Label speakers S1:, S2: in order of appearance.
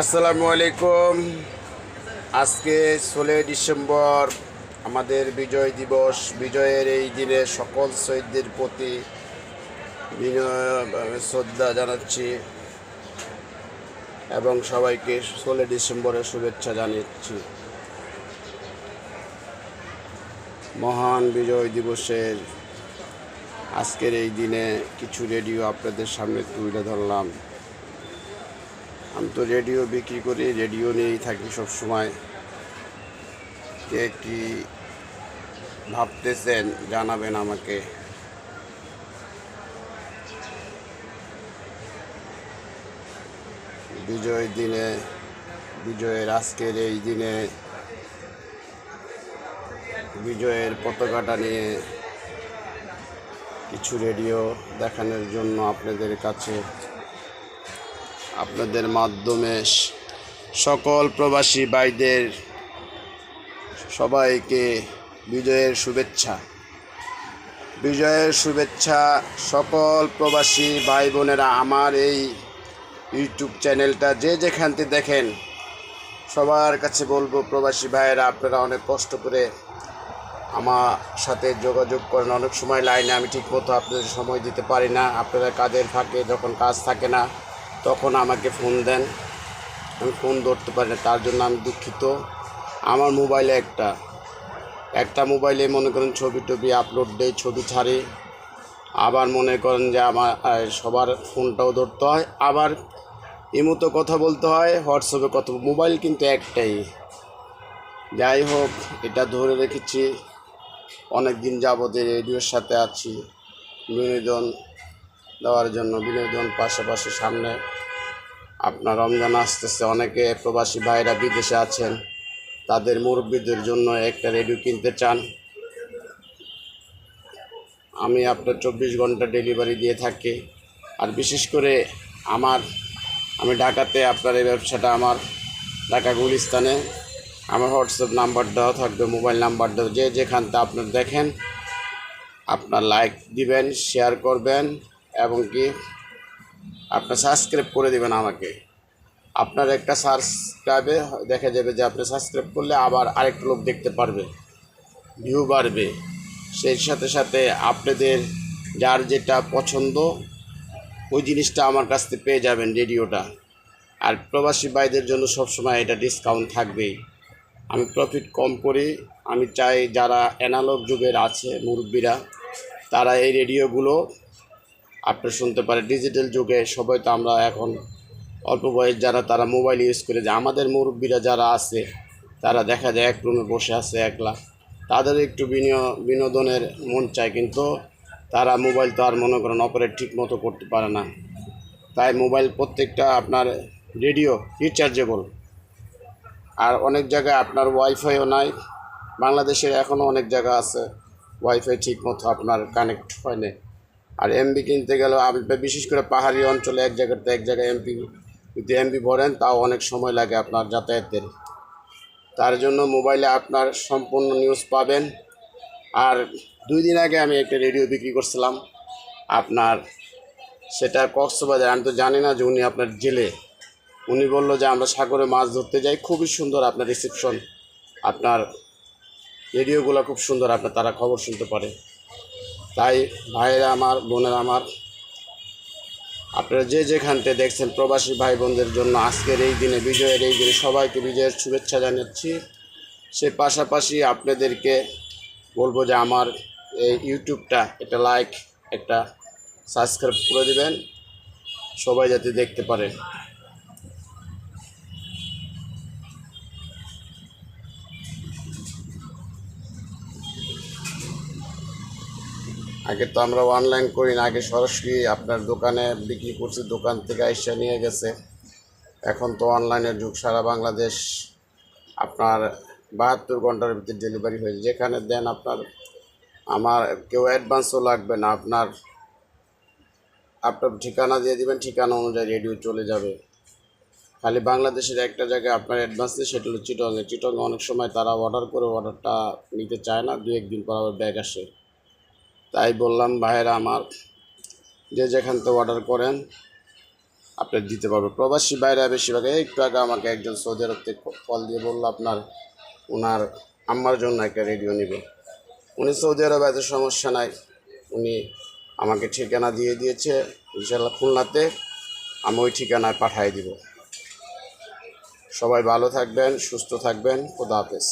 S1: আসসালামু আলাইকুম। আজকে ষোলোই ডিসেম্বর, আমাদের বিজয় দিবস। বিজয়ের এই দিনে সকল শহীদদের প্রতি শ্রদ্ধা জানাচ্ছি এবং সবাইকে ষোলোই ডিসেম্বরের শুভেচ্ছা জানাচ্ছি। মহান বিজয় দিবসের আজকের এই দিনে কিছু রেডিও আপনাদের সামনে তুলে ধরলাম। আমি তো রেডিও বিক্রি করি, রেডিও নিয়েই থাকি সব সময় কে কি ভাবতেছেন, জানাবেন আমাকে। বিজয় দিনে, বিজয়ের আজকের এই দিনে, বিজয়ের পতাকাটা নিয়ে কিছু রেডিও দেখানোর জন্য আপনাদের কাছে আপনাদের মাধ্যমে সকল প্রবাসী ভাইদের সবাইকে বিজয়ের শুভেচ্ছা। বিজয়ের শুভেচ্ছা সকল প্রবাসী ভাই বোনেরা আমার এই ইউটিউব চ্যানেলটা যে যেখান থেকে দেখেন, সবার কাছে বলব, প্রবাসী ভাইয়েরা, আপনারা অনেক কষ্ট করে আমার সাথে যোগাযোগ করেন। অনেক সময় লাইনে আমি ঠিক মতো আপনাদের সময় দিতে পারি না। আপনারা কাজের ফাঁকে যখন কাজ থাকে না তখন আমাকে ফোন দেন। আমি ফোন ধরতে পারি না, তার জন্য আমি দুঃখিত। আমার মোবাইলে একটা। একটা মোবাইলে মনে করেন ছবি টবি আপলোড দেই, ছবি ছাড়ে। আবার মনে করেন যে আমার সবার ফোনটাও ধরতে হয়। আবার ইমোতে কথা বলতে হয় হোয়াটসঅ্যাপে কথা মোবাইল কিন্তু একটাই। যাই হোক, এটা ধরে রেখেছি। অনেক দিন যাবত রেডিওর সাথে আছি। বিনোদন দেওয়ার জন্য বিনোদন পাশাপাশি সামনে আপনার রমজান আসতেছে, অনেকে প্রবাসী ভাইরা বিদেশে আছেন, তাদের মুরব্বীদের জন্য একটা রেডিও কিনতে চান। আমি আপনার চব্বিশ ঘণ্টা ডেলিভারি দিয়ে থাকি। আর বিশেষ করে আমার, আমি ঢাকাতে আপনার এই ব্যবসাটা আমার, ঢাকা গুলিস্তানে আমার হোয়াটসঅ্যাপ নাম্বার দেওয়া থাকবে, মোবাইল নাম্বার দেওয়া, যে যেখানটা আপনার দেখেন, আপনার লাইক দিবেন, শেয়ার করবেন এবং কি আপনার সাবস্ক্রাইব করে দেবেন আমাকে। আপনার একটা সাবস্ক্রাইবে দেখা যাবে যে আপনি সাবস্ক্রাইব করলে আবার আরেকটা লোক দেখতে পারবে ভিউ বাড়বে। সেই সাথে সাথে আপনাদের যার যেটা পছন্দ, ওই জিনিসটা আমার কাছ থেকে পেয়ে যাবেন রেডিওটা। আর প্রবাসী ভাইদের জন্য সবসময় এটা ডিসকাউন্ট থাকবেই। আমি প্রফিট কম করি, আমি চাই যারা অ্যানালগ যুগের আছে, মুরব্বীরা, তারা এই রেডিওগুলো আপনি শুনতে পারে ডিজিটাল যুগে সবাই তো আমরা এখন অল্প বয়স যারা, তারা মোবাইল ইউজ করে যে আমাদের মুরব্বীরা যারা আছে, তারা দেখা যায় এক রুমে বসে আছে একলা। তাদের একটু বিনোদনের মন চায়, কিন্তু তারা মোবাইল তো আর মনে করেন অপারেট ঠিক মতো করতে পারে না। তাই মোবাইল প্রত্যেকটা আপনার রেডিও রিচার্জেবল আর অনেক জায়গায় আপনার ওয়াইফাইও নাই। বাংলাদেশের এখনও অনেক জায়গা আছে ওয়াইফাই ঠিক মতো আপনার কানেক্ট হয় না আর এমবি কিনতে গেলেও বিশেষ করে পাহাড়ি অঞ্চলে এক জায়গাতে এক জায়গায় এমপি যদি এমবি ভরেন, তাও অনেক সময় লাগে আপনার যাতায়াতের। তার জন্য মোবাইলে আপনার সম্পূর্ণ নিউজ পাবেন। আর দুই দিন আগে আমি একটা রেডিও বিক্রি করছিলাম। আপনার সেটা কক্সবাজার, আমি তো জানি না যে উনি আপনার জেলে। উনি বলল যে আমরা সাগরে মাছ ধরতে যাই, খুবই সুন্দর আপনার রিসেপশন আপনার রেডিওগুলো খুব সুন্দর, আপনার তারা খবর শুনতে পারে। তাই ভাইয়েরা আমার, বোনেরা আমার, আপনারা যে যেখানতে দেখছেন প্রবাসী ভাই বোনদের জন্য আজকের এই দিনে, বিজয়ের এই দিনে সবাইকে বিজয়ের শুভেচ্ছা জানাচ্ছি। সে পাশাপাশি আপনাদেরকে বলব যে আমার এই ইউটিউবটা একটা লাইক, একটা সাবস্ক্রাইব করে দেবেন। সবাই যাতে দেখতে পারে। আগে তো আমরা অনলাইন করি না, আগে সরাসরি আপনার দোকানে বিক্রি করছি, দোকান থেকে এসে নিয়ে গেছে। এখন তো অনলাইনের যুগ, সারা বাংলাদেশ আপনার বাহাত্তর ঘণ্টার ভিতরে ডেলিভারি হয়েছে যেখানে দেন আপনার, আমার কেউ অ্যাডভান্সও লাগবে না, আপনার আপনার ঠিকানা দিয়ে দিবেন, ঠিকানা অনুযায়ী রেডিও চলে যাবে। খালি বাংলাদেশের একটা জায়গায় আপনার অ্যাডভান্স দিয়ে সেটা হলো চিটংয়ে চিটংয়ে অনেক সময় তারা অর্ডার করে অর্ডারটা নিতে চায় না দু একদিন পর আবার ব্যাগ আসে। তাই বললাম, ভাইয়েরা আমার, যে যেখান থেকে অর্ডার করেন, আপনার দিতে পারবে। প্রবাসী বাইরে বেশিরভাগ একটু আগে আমাকে একজন সৌদি আরব থেকে কল দিয়ে বলল, আপনার ওনার আম্মার জন্য একটা রেডিও নেবে। উনি সৌদি আরবে এত সমস্যা নাই। উনি আমাকে ঠিকানা দিয়ে দিয়েছে ইনশাল্লাহ খুলনাতে, আমি ওই ঠিকানায় পাঠিয়ে দিব। সবাই ভালো থাকবেন, সুস্থ থাকবেন, খোদা হাফেজ।